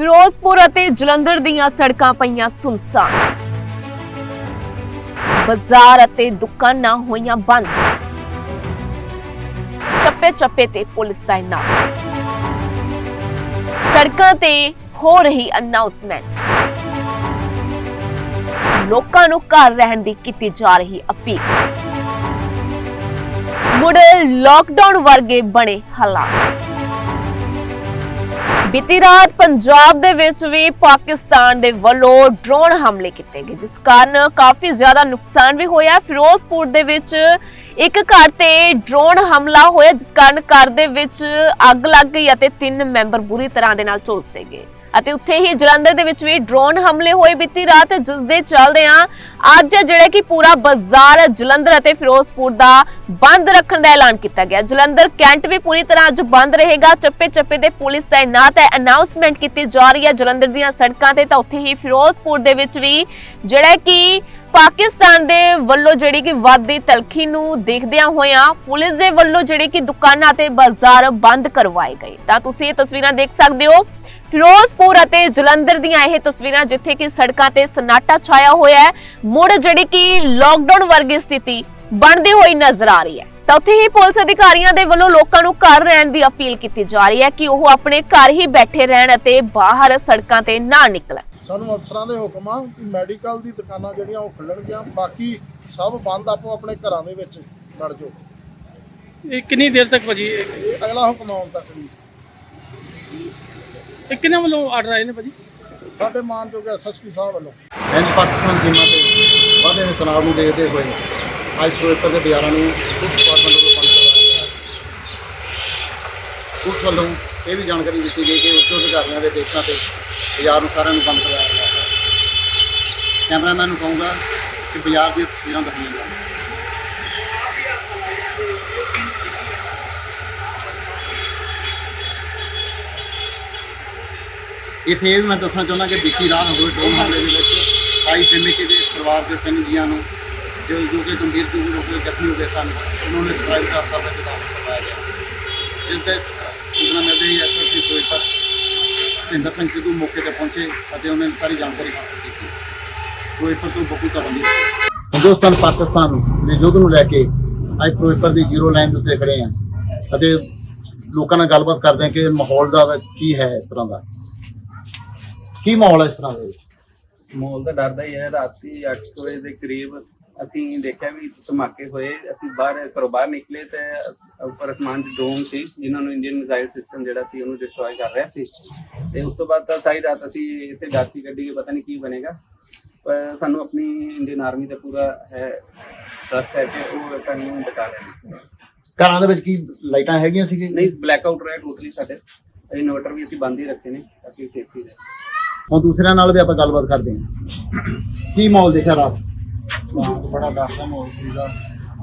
ਫਿਰੋਜ਼ਪੁਰ ਅਤੇ ਜਲੰਧਰ ਦੀਆਂ ਸੜਕਾਂ ਪਈਆਂ ਸੁਨਸਾਨ ਬਾਜ਼ਾਰ ਅਤੇ ਦੁਕਾਨਾਂ ਹੋਈਆਂ ਬੰਦ। ਚੱਪੇ ਚੱਪੇ ਤੇ ਪੁਲਿਸ ਦਾ ਸੜਕਾਂ ਤੇ ਹੋ ਰਹੀ ਅਨਾਉਂਸਮੈਂਟ ਲੋਕਾਂ ਨੂੰ ਘਰ ਰਹਿਣ ਦੀ ਕੀਤੀ ਜਾ ਰਹੀ ਅਪੀਲ। ਮੁੜ ਲਾਕਡਾਊਨ ਵਰਗੇ ਬਣੇ ਹਾਲਾਤ। ਬੀਤੀ ਰਾਤ ਪੰਜਾਬ ਦੇ ਵਿੱਚ ਵੀ ਪਾਕਿਸਤਾਨ ਦੇ ਵੱਲੋਂ ਡਰੋਨ ਹਮਲੇ ਕੀਤੇ ਗਏ, ਜਿਸ ਕਾਰਨ ਕਾਫੀ ਜ਼ਿਆਦਾ ਨੁਕਸਾਨ ਵੀ ਹੋਇਆ। ਫਿਰੋਜ਼ਪੁਰ ਦੇ ਵਿੱਚ ਇੱਕ ਘਰ ਤੇ ਡਰੋਨ ਹਮਲਾ ਹੋਇਆ, ਜਿਸ ਕਾਰਨ ਘਰ ਦੇ ਵਿੱਚ ਅੱਗ ਲੱਗ ਗਈ ਅਤੇ ਤਿੰਨ ਮੈਂਬਰ ਬੁਰੀ ਤਰ੍ਹਾਂ ਦੇ ਨਾਲ ਝੁਲਸੇ ਗਏ। ਅਤੇ ਉੱਥੇ ਹੀ ਜਲੰਧਰ ਦੇ ਵਿੱਚ ਵੀ ਡਰੋਨ ਹਮਲੇ ਹੋਏ ਬੀਤੀ ਰਾਤ, ਜਿਸ ਦੇ ਚੱਲਦਿਆਂ ਅੱਜ ਜਿਹੜੇ ਕਿ ਪੂਰਾ ਬਾਜ਼ਾਰ ਜਲੰਧਰ ਅਤੇ ਫਿਰੋਜ਼ਪੁਰ ਦਾ ਬੰਦ ਰੱਖਣ ਦਾ ਐਲਾਨ ਕੀਤਾ ਗਿਆ। ਜਲੰਧਰ ਕੈਂਟ ਵੀ ਪੂਰੀ ਤਰ੍ਹਾਂ ਅੱਜ ਬੰਦ ਰਹੇਗਾ। ਚੱਪੇ ਚੱਪੇ ਤੇ ਪੁਲਿਸ ਤਾਇਨਾਤ ਹੈ ਅਨਾਉਂਸਮੈਂਟ ਕੀਤੀ ਜਾ ਰਹੀ ਹੈ ਜਲੰਧਰ ਦੀਆਂ ਸੜਕਾਂ ਤੇ। ਤਾਂ ਉੱਥੇ ਹੀ ਫਿਰੋਜ਼ਪੁਰ ਦੇ ਵਿੱਚ ਵੀ ਜਿਹੜਾ ਕਿ ਪਾਕਿਸਤਾਨ ਦੇ ਵੱਲੋਂ ਜਿਹੜੀ ਕਿ ਵਾਦੀ ਤਲਖੀ ਨੂੰ ਦੇਖਦਿਆਂ ਹੋਇਆਂ ਪੁਲਿਸ ਦੇ ਵੱਲੋਂ ਜਿਹੜੀ ਕਿ ਦੁਕਾਨਾਂ ਤੇ ਬਾਜ਼ਾਰ ਬੰਦ ਕਰਵਾਏ ਗਏ। ਤਾਂ ਤੁਸੀਂ ਇਹ ਤਸਵੀਰਾਂ ਦੇਖ ਸਕਦੇ ਹੋ। ਫਿਰੋਜ਼ਪੁਰ ਅਤੇ ਜਲੰਧਰ ਦੀਆਂ ਇਹ ਤਸਵੀਰਾਂ ਜਿੱਥੇ ਕਿ ਸੜਕਾਂ ਤੇ ਸਨਾਟਾ ਛਾਇਆ ਹੋਇਆ ਹੈ। ਮੁੜ ਜਿਹੜੀ ਕਿ ਲੋਕਡਾਊਨ ਵਰਗੀ ਸਥਿਤੀ ਬਣਦੀ ਹੋਈ ਨਜ਼ਰ ਆ ਰਹੀ ਹੈ। ਤਾਂ ਉੱਥੇ ਹੀ ਪੁਲਿਸ ਅਧਿਕਾਰੀਆਂ ਦੇ ਵੱਲੋਂ ਲੋਕਾਂ ਨੂੰ ਘਰ ਰਹਿਣ ਦੀ ਅਪੀਲ ਕੀਤੀ ਜਾ ਰਹੀ ਹੈ ਕਿ ਉਹ ਆਪਣੇ ਘਰ ਹੀ ਬੈਠੇ ਰਹਿਣ ਅਤੇ ਬਾਹਰ ਸੜਕਾਂ ਤੇ ਨਾ ਨਿਕਲਣ। ਸਾਨੂੰ ਅਫਸਰਾਂ ਦੇ ਹੁਕਮ ਆ ਕਿ ਮੈਡੀਕਲ ਦੀ ਦੁਕਾਨਾਂ ਜਿਹੜੀਆਂ ਉਹ ਖੁੱਲਣਗੀਆਂ ਬਾਕੀ ਸਭ ਬੰਦ ਆਪੋ ਆਪਣੇ ਘਰਾਂ ਦੇ ਵਿੱਚ ਵੜ ਜਾਓ। ਇਹ ਕਿੰਨੀ ਦੇਰ ਤੱਕ ਭਾਜੀ? ਇਹ ਅਗਲਾ ਹੁਕਮ ਆਉਣ ਤੱਕ ਵੀ ਇਹ ਕਿਹਨਾਂ ਵੱਲੋਂ ਆਰਡਰ ਆਏ ਨੇ ਭਾਜੀ? ਸਾਡੇ ਮਾਨਯੋਗ ਐਸਐਸਪੀ ਸਾਹਿਬ ਵੱਲੋਂ। ਇੰਜ ਪਾਕਿਸਤਾਨ ਸੀਮਾ ਤੇ ਵਾਧੇ ਦੇ ਤਣਾਅ ਨੂੰ ਦੇਖਦੇ ਹੋਏ ਅੱਜ ਫਿਰੋਜ਼ਪੁਰ ਦੇ ਬਾਜ਼ਾਰਾਂ ਨੂੰ ਉਸ ਡਿਪਾਰਟਮੈਂਟ ਵੱਲੋਂ ਬੰਦ ਕਰਵਾਇਆ ਗਿਆ ਉਸ ਵੱਲੋਂ ਇਹ ਵੀ ਜਾਣਕਾਰੀ ਦਿੱਤੀ ਗਈ ਕਿ ਉੱਚ ਅਧਿਕਾਰੀਆਂ ਦੇ ਦੇਸ਼ਾਂ ਤੇ ਬਾਜ਼ਾਰ ਨੂੰ ਸਾਰਿਆਂ ਨੂੰ ਬੰਦ ਕਰਵਾਇਆ ਗਿਆ ਹੈ। ਕੈਮਰਾਮੈਨ ਨੂੰ ਕਹੂੰਗਾ ਕਿ ਬਾਜ਼ਾਰ ਦੀਆਂ ਤਸਵੀਰਾਂ ਦਿਖਾਈਆਂ ਜਾਣ। ਇੱਥੇ ਇਹ ਵੀ ਮੈਂ ਦੱਸਣਾ ਚਾਹੁੰਦਾ ਕਿ ਬੀਤੀ ਰਾਤ ਹੋਏ ਡਰੋਨ ਮਾਮਲੇ ਦੇ ਵਿੱਚ। ਸਾਈ ਫਿਮਿਕੀ ਦੇ ਪਰਿਵਾਰ ਦੇ ਤਿੰਨ ਜੀਆਂ ਨੂੰ ਜੋ ਜੋ ਕਿ ਗੰਭੀਰ ਰੂਪ ਵਿੱਚ ਜ਼ਖਮੀ ਹੋ ਗਏ ਸਨ, ਉਹਨਾਂ ਨੂੰ ਸਰਾਇਲ ਦਾ ਹਸਪਤਾਲ ਵਿੱਚ ਦਾਖਲ ਕਰਵਾਇਆ ਗਿਆ। ਜਿਸ ਦੇ ਸੂਚਨਾ ਮਿਲਦੇ ਹੀ ਐਸਐਸਪੀ ਫਿਰੋਜ਼ਪੁਰ ਭਿੰਦਰ ਸਿੰਘ ਸਿੱਧੂ ਮੌਕੇ ਤੇ ਪਹੁੰਚੇ ਅਤੇ ਉਹਨਾਂ ਨੇ ਸਾਰੀ ਜਾਣਕਾਰੀ ਹਾਸਲ ਕੀਤੀ। ਫਿਰੋਜ਼ਪੁਰ ਤੋਂ ਬਕੂ ਤਬੰਦੀ ਹਿੰਦੁਸਤਾਨ, ਪਾਕਿਸਤਾਨ ਦੇ ਯੁੱਧ ਨੂੰ ਲੈ ਕੇ ਅੱਜ ਫਿਰੋਜ਼ਪੁਰ ਦੀ ਜ਼ੀਰੋ ਲਾਈਨ ਉੱਤੇ ਖੜੇ ਹਾਂ। ਅਤੇ ਲੋਕਾਂ ਨਾਲ ਗੱਲਬਾਤ ਕਰਦੇ ਹਾਂ ਕਿ ਮਾਹੌਲ ਦਾ ਕੀ ਹੈ ਇਸ ਤਰ੍ਹਾਂ ਦਾ। ਕੀ ਮਾਹੌਲ ਹੈ ਇਸ ਤਰ੍ਹਾਂ ਦੇ ਮਾਹੌਲ ਤਾਂ ਡਰਦਾ ਹੀ ਹੈ ਰਾਤੀ 8 ਵਜੇ ਦੇ ਕਰੀਬ ਅਸੀਂ ਦੇਖਿਆ ਵੀ ਧਮਾਕੇ ਹੋਏ ਅਸੀਂ ਬਾਹਰ ਘਰੋਂ ਬਾਹਰ ਨਿਕਲੇ ਤੇ ਅਸ- ਉੱਪਰ ਅਸਮਾਨ 'ਚ ਡਰੋਨ ਸੀ ਜਿਨ੍ਹਾਂ ਨੂੰ ਇੰਡੀਅਨ ਮਿਜ਼ਾਈਲ ਸਿਸਟਮ ਜਿਹੜਾ ਸੀ ਉਹਨੂੰ ਡਿਸਟਰੋਏ ਕਰ ਰਿਹਾ ਸੀ। ਤੇ ਉਸ ਤੋਂ ਬਾਅਦ ਤਾਂ ਸਾਰੀ ਰਾਤ ਅਸੀਂ ਇਸੇ ਡਰ 'ਚ ਹੀ ਕੱਢੀ ਕਿ ਪਤਾ ਨਹੀਂ ਕੀ ਬਣੇਗਾ। ਪਰ ਸਾਨੂੰ ਆਪਣੀ ਇੰਡੀਅਨ ਆਰਮੀ ਤੇ ਪੂਰਾ ਹੈ ਟਰਸਟ ਹੈ ਕਿ ਉਹ ਸਾਨੂੰ ਬਚਾ ਲੈਣਗੇ। ਘਰਾਂ ਦੇ ਵਿੱਚ ਕੀ ਲਾਈਟਾਂ ਹੈਗੀਆਂ ਸੀਗੇ ਨਹੀਂ ਬਲੈਕ ਆਊਟ ਰਿਹਾ ਟੋਟਲੀ ਸਾਡੇ। ਇਨਵਰਟਰ ਵੀ ਅਸੀਂ ਬੰਦ ਹੀ ਰੱਖੇ ਨੇ ਤਾਂ ਕਿ ਸੇਫਟੀ ਰਹੇ। ਹੁਣ ਦੂਸਰਿਆਂ ਨਾਲ ਵੀ ਆਪਾਂ ਗੱਲਬਾਤ ਕਰਦੇ ਹਾਂ। ਕੀ ਮਾਹੌਲ ਦੇਖਿਆ ਰਾਤ? ਬੜਾ ਡਰ ਦਾ ਮਾਹੌਲ ਸੀਗਾ।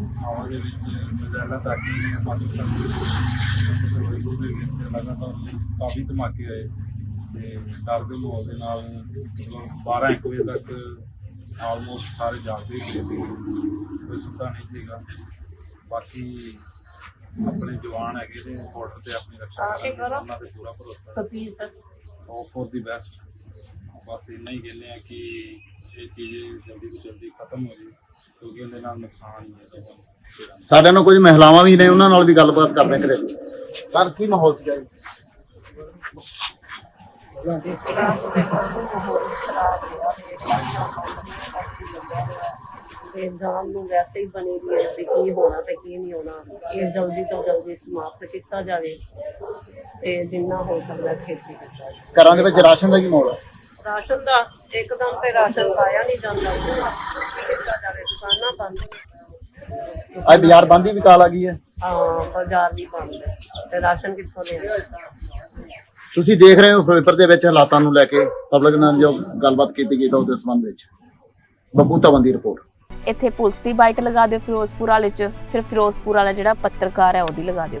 ਮਾਹੌਲ ਦੇ ਵਿੱਚ ਮਜ਼ਾਲਾ ਤਾਕੀ ਨੇ ਪਾਕਿਸਤਾਨ ਦੇ ਫਿਰੋਜ਼ਪੁਰ ਦੇ ਵਿੱਚ ਲਗਾਤਾਰ ਕਾਫੀ ਧਮਾਕੇ ਆਏ। ਤੇ ਡਰ ਦੇ ਮਾਹੌਲ ਦੇ ਨਾਲ ਮਤਲਬ 12 1 ਵਜੇ ਤੱਕ ਆਲਮੋਸਟ ਸਾਰੇ ਜਾਗਦੇ ਹੀ ਸੀ ਕੋਈ ਸੁੱਤਾ ਨਹੀਂ ਸੀਗਾ। ਬਾਕੀ ਆਪਣੇ ਜਵਾਨ ਹੈਗੇ ਨੇ ਬਾਰਡਰ ਤੇ ਆਪਣੀ ਰੱਖਿਆ ਕਰਦੇ ਨੇ, ਉਹਨਾਂ ਤੇ ਪੂਰਾ ਭਰੋਸਾ। ਆਲ ਫॉर ਦੀ ਬੈਸਟ ਬਸ ਇੰਨਾ ਹੀ ਕਹਿੰਦੇ ਆ ਕਿ ਇਹ ਚੀਜ਼ ਜਲਦੀ ਤੋਂ ਜਲਦੀ ਖਤਮ ਹੋ ਜੇ ਕਿਉਂਕਿ ਉਹਦੇ ਨਾਲ ਨੁਕਸਾਨ ਹੀ ਹੈ ਲੋਕਾਂ ਨੂੰ ਸਾਡੇ ਨਾਲ ਕੁਝ ਮਹਿਲਾਵਾਂ ਵੀ ਨੇ ਉਹਨਾਂ ਨਾਲ ਵੀ ਗੱਲਬਾਤ ਕਰਦੇ ਕਰੇ ਸਰ ਕੀ ਮਾਹੌਲ ਸੀਗਾ ਜੀ? ਤੇ ਜਾਨ ਨੂੰ ਵੈਸੇ ਹੀ ਬਣੀ ਵੀ ਹੈ ਵੀ ਕੀ ਹੋਣਾ ਤੇ ਕੀ ਨਹੀਂ ਹੋਣਾ। ਇਹ ਜਲਦੀ ਤੋਂ ਜਲਦੀ ਸਮਾਪਤ ਕੀਤਾ ਜਾਵੇ ਤੇ ਜਿੰਨਾ ਹੋ ਸਕਦਾ ਖੇਤੀ ਕੀਤਾ ਜਾਵੇ। ਘਰਾਂ ਦੇ ਵਿੱਚ ਰਾਸ਼ਨ ਦਾ ਕੀ ਮਾਹੌਲ ਹੈ? ਰਾਸ਼ਨ ਦਾ ਇੱਕਦਮ ਤੇ ਰਾਸ਼ਨ ਪਾਇਆ ਨਹੀਂ ਜਾਂਦਾ। ਕੀ ਕੀਤਾ ਜਾਵੇ ਦੁਕਾਨਾਂ ਬੰਦ ਨੇ। ਅੱਜ ਬਾਜ਼ਾਰ ਬੰਦ ਹੀ ਵਿਕਾਲ ਆ ਗਈ ਹੈ? ਹਾਂ ਬਾਜ਼ਾਰ ਵੀ ਬੰਦ। ਹੈ ਤੇ ਰਾਸ਼ਨ ਕਿੱਥੋਂ ਦੇ ਤੁਸੀਂ ਦੇਖ ਰਹੇ ਹੋ ਫਿਰੋਜ਼ਪੁਰ ਦੇ ਵਿੱਚ ਹਾਲਾਤਾਂ ਨੂੰ ਲੈ ਕੇ ਪਬਲਿਕ ਨਾਲ ਜੋ ਗੱਲਬਾਤ ਕੀਤੀ ਗਈ ਤਾਂ ਉਹਦੇ ਸੰਬੰਧ ਵਿੱਚ। ਬੱਬੂ ਤਵੰਦੀ ਰਿਪੋਰਟ। ਇੱਥੇ ਪੁਲਿਸ ਦੀ ਬਾਈਟ ਲਗਾ ਦਿਓ ਫਿਰੋਜ਼ਪੁਰ ਵਾਲੇ ਚ ਫਿਰ ਫਿਰੋਜ਼ਪੁਰ ਵਾਲਾ ਜਿਹੜਾ ਪੱਤਰਕਾਰ ਹੈ ਉਹਦੀ ਲਗਾ ਦਿਓ।